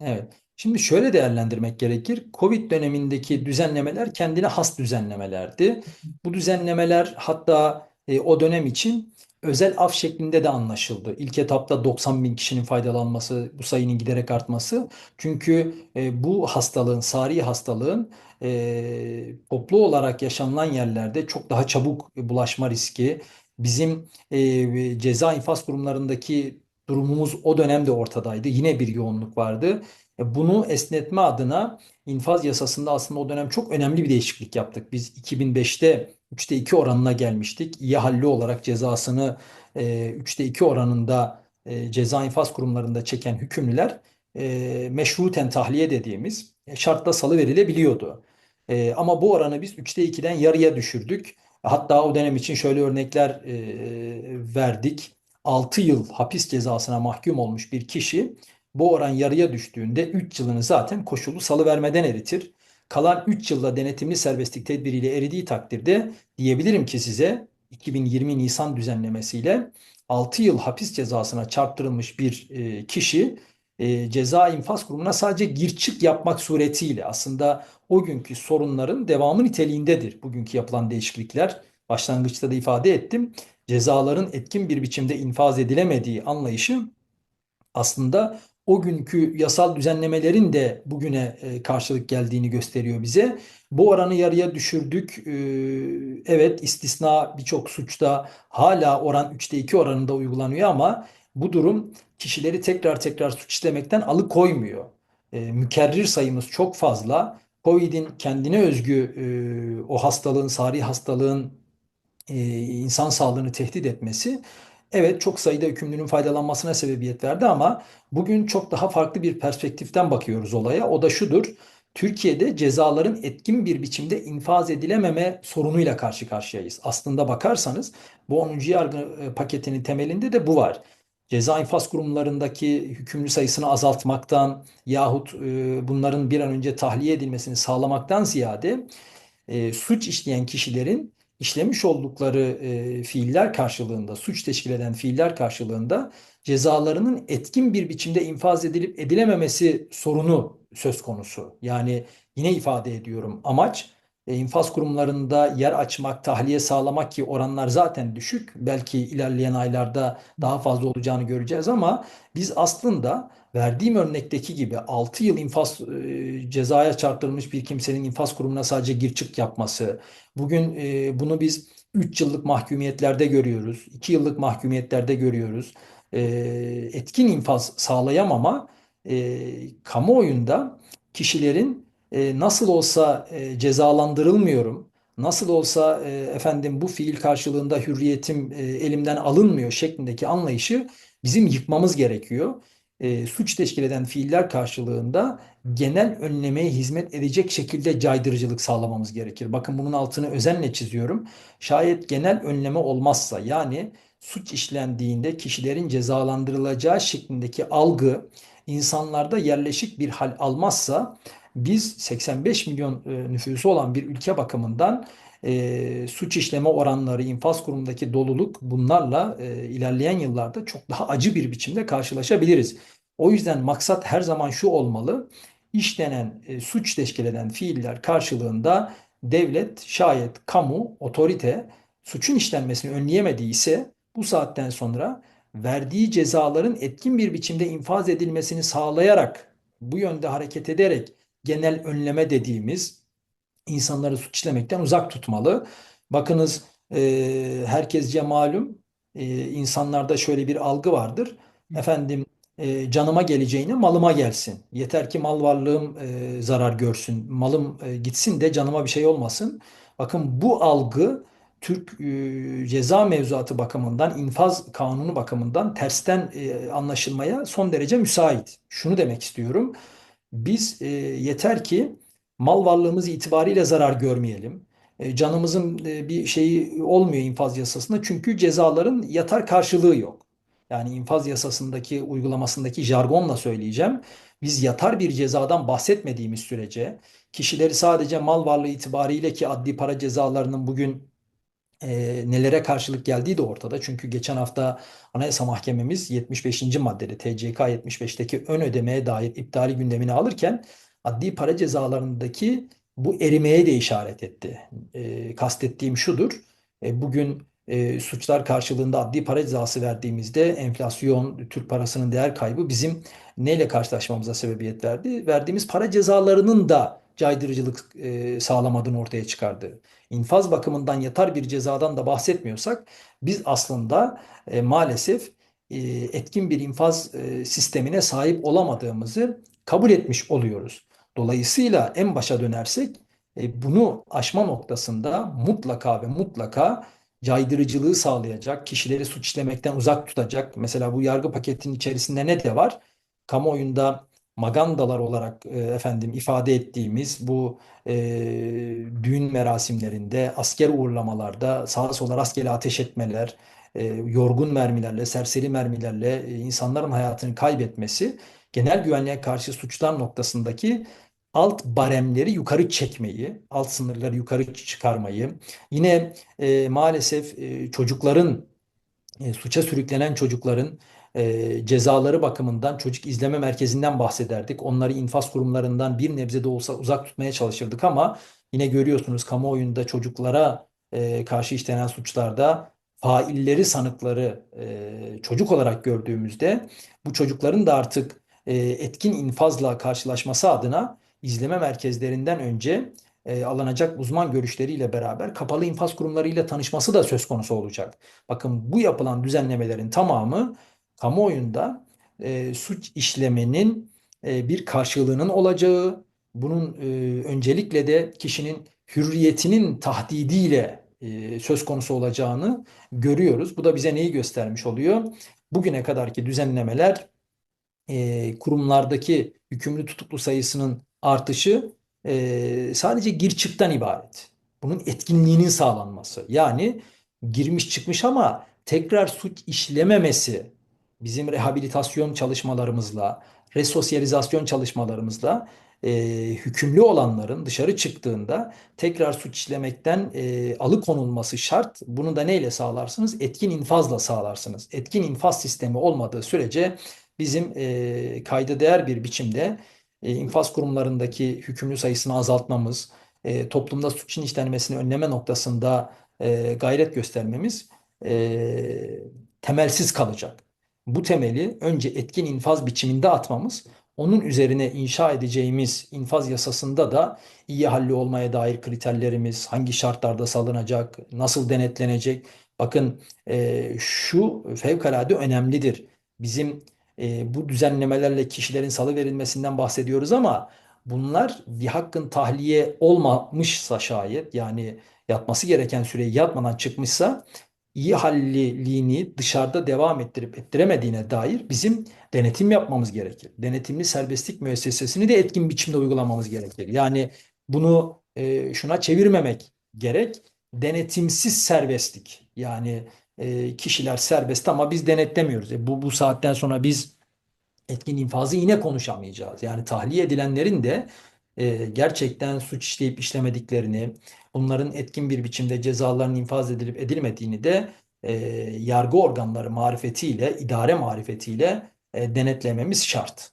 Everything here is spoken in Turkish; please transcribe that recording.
Evet. Şimdi şöyle değerlendirmek gerekir. Covid dönemindeki düzenlemeler kendine has düzenlemelerdi. Bu düzenlemeler hatta e, o dönem için özel af şeklinde de anlaşıldı. İlk etapta 90 bin kişinin faydalanması, bu sayının giderek artması. Çünkü e, bu hastalığın, sari hastalığın e, toplu olarak yaşanılan yerlerde çok daha çabuk bulaşma riski, bizim e, ceza infaz kurumlarındaki durumumuz o dönemde ortadaydı. Yine bir yoğunluk vardı. E, Bunu esnetme adına infaz yasasında aslında o dönem çok önemli bir değişiklik yaptık. Biz 2005'te 3'te 2 oranına gelmiştik. İyi halli olarak cezasını e, 3'te 2 oranında e, ceza infaz kurumlarında çeken hükümlüler e, meşruten tahliye dediğimiz e, şartla salı verilebiliyordu. E, ama bu oranı biz 3'te 2'den yarıya düşürdük. Hatta o dönem için şöyle örnekler e, verdik. 6 yıl hapis cezasına mahkum olmuş bir kişi bu oran yarıya düştüğünde 3 yılını zaten koşullu salıvermeden eritir. Kalan 3 yılda denetimli serbestlik tedbiriyle eridiği takdirde diyebilirim ki size 2020 Nisan düzenlemesiyle 6 yıl hapis cezasına çarptırılmış bir e, kişi e, ceza infaz kurumuna sadece gir çık yapmak suretiyle aslında o günkü sorunların devamı niteliğindedir. Bugünkü yapılan değişiklikler başlangıçta da ifade ettim. Cezaların etkin bir biçimde infaz edilemediği anlayışı aslında o günkü yasal düzenlemelerin de bugüne e, karşılık geldiğini gösteriyor bize. Bu oranı yarıya düşürdük. Ee, Evet istisna birçok suçta hala oran 3'te 2 oranında uygulanıyor ama bu durum kişileri tekrar tekrar suç işlemekten alıkoymuyor. Ee, Mükerrir sayımız çok fazla. Covid'in kendine özgü e, o hastalığın, sari hastalığın e, insan sağlığını tehdit etmesi evet çok sayıda hükümlünün faydalanmasına sebebiyet verdi ama bugün çok daha farklı bir perspektiften bakıyoruz olaya. O da şudur. Türkiye'de cezaların etkin bir biçimde infaz edilememe sorunuyla karşı karşıyayız. Aslında bakarsanız bu 10. yargı e, paketinin temelinde de bu var. Ceza infaz kurumlarındaki hükümlü sayısını azaltmaktan yahut e, bunların bir an önce tahliye edilmesini sağlamaktan ziyade e, suç işleyen kişilerin işlemiş oldukları e, fiiller karşılığında, suç teşkil eden fiiller karşılığında cezalarının etkin bir biçimde infaz edilip edilememesi sorunu söz konusu. Yani yine ifade ediyorum amaç infaz kurumlarında yer açmak, tahliye sağlamak ki oranlar zaten düşük. Belki ilerleyen aylarda daha fazla olacağını göreceğiz ama biz aslında verdiğim örnekteki gibi 6 yıl infaz e, cezaya çarptırılmış bir kimsenin infaz kurumuna sadece gir çık yapması. Bugün e, bunu biz 3 yıllık mahkumiyetlerde görüyoruz. 2 yıllık mahkumiyetlerde görüyoruz. E, etkin infaz sağlayamama e, kamuoyunda kişilerin e, nasıl olsa e, cezalandırılmıyorum, nasıl olsa e, efendim bu fiil karşılığında hürriyetim elimden alınmıyor şeklindeki anlayışı bizim yıkmamız gerekiyor. E, suç teşkil eden fiiller karşılığında genel önlemeye hizmet edecek şekilde caydırıcılık sağlamamız gerekir. Bakın bunun altını özenle çiziyorum. Şayet genel önleme olmazsa yani suç işlendiğinde kişilerin cezalandırılacağı şeklindeki algı insanlarda yerleşik bir hal almazsa biz 85 milyon e, nüfusu olan bir ülke bakımından e, suç işleme oranları, infaz kurumundaki doluluk bunlarla e, ilerleyen yıllarda çok daha acı bir biçimde karşılaşabiliriz. O yüzden maksat her zaman şu olmalı. İşlenen, e, suç teşkil eden fiiller karşılığında devlet, şayet kamu, otorite suçun işlenmesini önleyemediyse bu saatten sonra verdiği cezaların etkin bir biçimde infaz edilmesini sağlayarak bu yönde hareket ederek genel önleme dediğimiz insanları suç işlemekten uzak tutmalı. Bakınız e, herkesce malum e, insanlarda şöyle bir algı vardır. Efendim e, canıma geleceğine malıma gelsin. Yeter ki mal varlığım e, zarar görsün. Malım e, gitsin de canıma bir şey olmasın. Bakın bu algı Türk e, ceza mevzuatı bakımından, infaz kanunu bakımından tersten e, anlaşılmaya son derece müsait. Şunu demek istiyorum. Biz e, yeter ki mal varlığımız itibariyle zarar görmeyelim. E, canımızın e, bir şeyi olmuyor infaz yasasında çünkü cezaların yatar karşılığı yok. Yani infaz yasasındaki uygulamasındaki jargonla söyleyeceğim. Biz yatar bir cezadan bahsetmediğimiz sürece kişileri sadece mal varlığı itibariyle ki adli para cezalarının bugün e, nelere karşılık geldiği de ortada. Çünkü geçen hafta Anayasa Mahkememiz 75. maddede TCK 75'teki ön ödemeye dair iptali gündemine alırken adli para cezalarındaki bu erimeye de işaret etti. E, kastettiğim şudur. E, bugün e, suçlar karşılığında adli para cezası verdiğimizde enflasyon, Türk parasının değer kaybı bizim neyle karşılaşmamıza sebebiyet verdi? Verdiğimiz para cezalarının da caydırıcılık e, sağlamadığını ortaya çıkardı. İnfaz bakımından yatar bir cezadan da bahsetmiyorsak biz aslında e, maalesef e, etkin bir infaz e, sistemine sahip olamadığımızı kabul etmiş oluyoruz. Dolayısıyla en başa dönersek e, bunu aşma noktasında mutlaka ve mutlaka caydırıcılığı sağlayacak, kişileri suç işlemekten uzak tutacak. Mesela bu yargı paketinin içerisinde ne de var? Kamuoyunda magandalar olarak e, efendim ifade ettiğimiz bu e, düğün merasimlerinde, asker uğurlamalarda sağa sola rastgele ateş etmeler, e, yorgun mermilerle, serseri mermilerle e, insanların hayatını kaybetmesi genel güvenliğe karşı suçlar noktasındaki alt baremleri yukarı çekmeyi, alt sınırları yukarı çıkarmayı, yine e, maalesef e, çocukların e, suça sürüklenen çocukların e, cezaları bakımından çocuk izleme merkezinden bahsederdik. Onları infaz kurumlarından bir nebze de olsa uzak tutmaya çalışırdık ama yine görüyorsunuz kamuoyunda çocuklara e, karşı işlenen suçlarda failleri, sanıkları e, çocuk olarak gördüğümüzde bu çocukların da artık e, etkin infazla karşılaşması adına izleme merkezlerinden önce e, alınacak uzman görüşleriyle beraber kapalı infaz kurumlarıyla tanışması da söz konusu olacak. Bakın bu yapılan düzenlemelerin tamamı kamuoyunda e, suç işlemenin e, bir karşılığının olacağı, bunun e, öncelikle de kişinin hürriyetinin tahdidiyle e, söz konusu olacağını görüyoruz. Bu da bize neyi göstermiş oluyor? Bugüne kadarki düzenlemeler e, kurumlardaki hükümlü tutuklu sayısının artışı e, sadece gir çıktan ibaret. Bunun etkinliğinin sağlanması. Yani girmiş çıkmış ama tekrar suç işlememesi bizim rehabilitasyon çalışmalarımızla, resosyalizasyon çalışmalarımızla e, hükümlü olanların dışarı çıktığında tekrar suç işlemekten e, alıkonulması şart. Bunu da neyle sağlarsınız? Etkin infazla sağlarsınız. Etkin infaz sistemi olmadığı sürece bizim e, kayda değer bir biçimde e, infaz kurumlarındaki hükümlü sayısını azaltmamız, e, toplumda suçun işlenmesini önleme noktasında e, gayret göstermemiz e, temelsiz kalacak. Bu temeli önce etkin infaz biçiminde atmamız, onun üzerine inşa edeceğimiz infaz yasasında da iyi halli olmaya dair kriterlerimiz, hangi şartlarda salınacak, nasıl denetlenecek. Bakın e, şu fevkalade önemlidir. Bizim e, bu düzenlemelerle kişilerin salı verilmesinden bahsediyoruz ama bunlar bir hakkın tahliye olmamışsa şayet yani yatması gereken süreyi yatmadan çıkmışsa iyi halliliğini dışarıda devam ettirip ettiremediğine dair bizim denetim yapmamız gerekir. Denetimli serbestlik müessesesini de etkin biçimde uygulamamız gerekir. Yani bunu e, şuna çevirmemek gerek. Denetimsiz serbestlik. Yani e, kişiler serbest ama biz denetlemiyoruz. E, bu bu saatten sonra biz etkin infazı yine konuşamayacağız. Yani tahliye edilenlerin de e, gerçekten suç işleyip işlemediklerini, bunların etkin bir biçimde cezalarının infaz edilip edilmediğini de e, yargı organları marifetiyle, idare marifetiyle e, denetlememiz şart.